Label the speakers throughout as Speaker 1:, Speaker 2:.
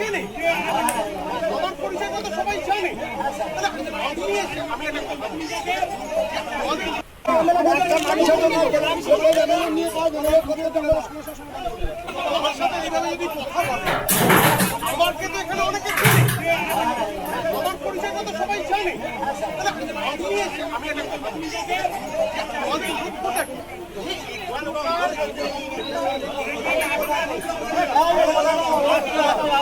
Speaker 1: চেনে? আমার পরিচয় তো সবাই জানে। আমি এসে- আমি কথা আমার সাথে এইভাবে যদি কথা বলে আমাকে তো এখানে অনেকে চেনে। আমার পরিচয় তো সবাই জানে। আমি এসে- আমি কথা আমরা ছাড়বো। ঠিক আছে কিন্তু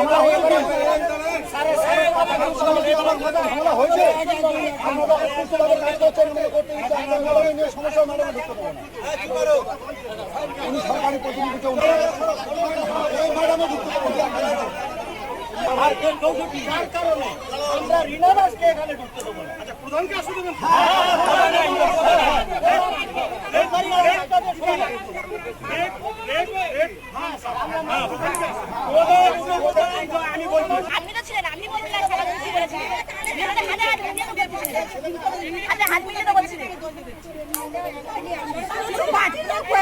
Speaker 2: আমরা হয়ে হয়েছে করছেন উনি করতে দিচ্ছে আমরা ম্যাডামের নিয়ে সমস্যা ম্যাডামে ঢুকতে পারে না উনি সরকারি প্রতিনিধি কেউ না। এই ম্যাডামে ঢুকতে পারে না। আমরা রিনাবাসকে এখানে ঢুকতে দেবো না।
Speaker 1: আচ্ছা প্রধানকে আসতে দেবেন?
Speaker 3: আপনি তো ছিলেন আপনি বলেছিলেন হাতে হাতে মিলিয়ে তো বলছিলেন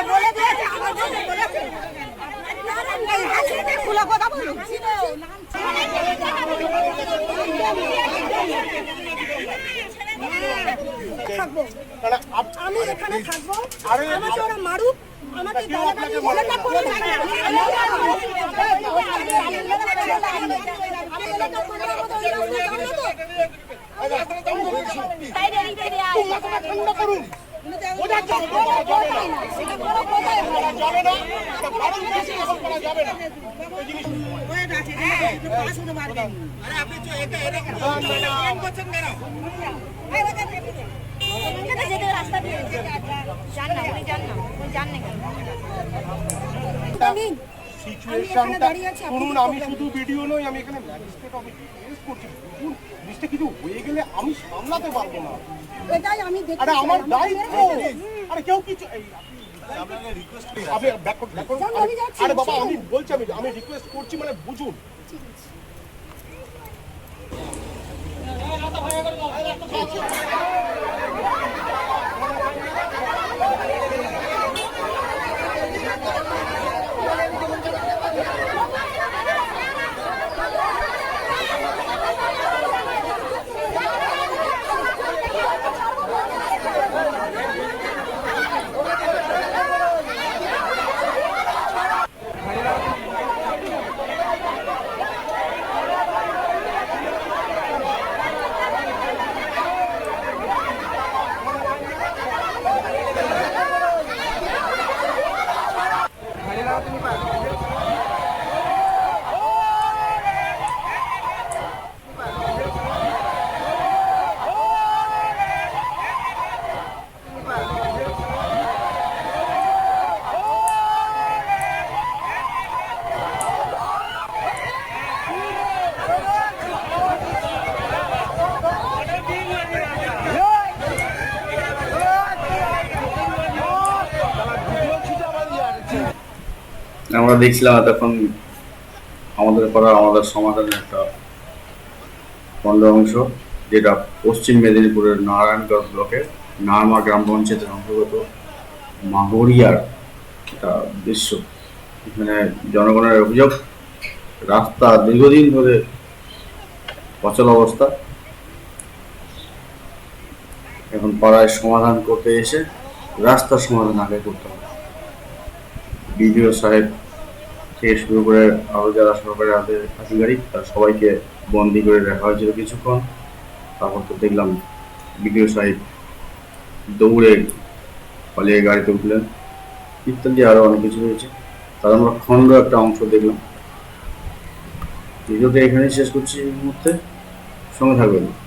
Speaker 3: বলে দিয়েছে আমার
Speaker 4: আমি এখানে থাকব
Speaker 1: আরে
Speaker 4: আমাকে ওরা মারুক আমাকে বলে না করে
Speaker 1: ঠান্ডা করুন
Speaker 4: ওটা যাবে না, কোথায় না, সেটা বড় কোথায় বলা
Speaker 1: যাবে না এটা বারণ করেছি এখন করা যাবে না
Speaker 3: এখানে যেতে রাস্তা দিয়ে যান না উনি যান না উনি যান না কেন
Speaker 1: সিচুয়েশনটা
Speaker 4: আপনি
Speaker 1: শুনুন আমি শুধু ভিডিও নই আমি এখানে ম্যাজিস্ট্রেট অফিস করছি। জিনিসটা কিছু হয়ে গেলে আমি সামলাতে পারব না
Speaker 4: এটাই আমি দেখি
Speaker 1: আরে আমার দায়িত্ব আরে কেউ কিছু আপনি করুন, আরে বাবা আমি বলছি আমি আমি রিকোয়েস্ট করছি মানে বুঝুন
Speaker 5: আমরা দেখছিলাম এতক্ষণ আমাদের করা আমাদের সমাধানের একটা খণ্ড অংশ, যেটা পশ্চিম মেদিনীপুরের নারায়ণগঞ্জ ব্লকের নারমা গ্রাম পঞ্চায়েতের অন্তর্গত মাহরিয়ার একটা দৃশ্য। এখানে জনগণের অভিযোগ, রাস্তা দীর্ঘদিন ধরে অচল অবস্থা। এখন পাড়ায় সমাধান করতে এসে রাস্তার সমাধান আগে করতে হবে। বিডিও সাহেব থেকে শুরু করে আরও যারা সরকারি আধি- আধিকারিক, তারা সবাইকে বন্দি করে রাখা হয়েছিল কিছুক্ষণ। তারপর তো দেখলাম বিডিও সাহেব দৌড়ে পালিয়ে গাড়িতে উঠলেন। ইত্যাদি আরও অনেক কিছু হয়েছে। তার আমরা খণ্ড একটা অংশ দেখলাম। ভিডিওটা এখানেই শেষ করছি এই মুহূর্তে। সঙ্গে থাকবেন।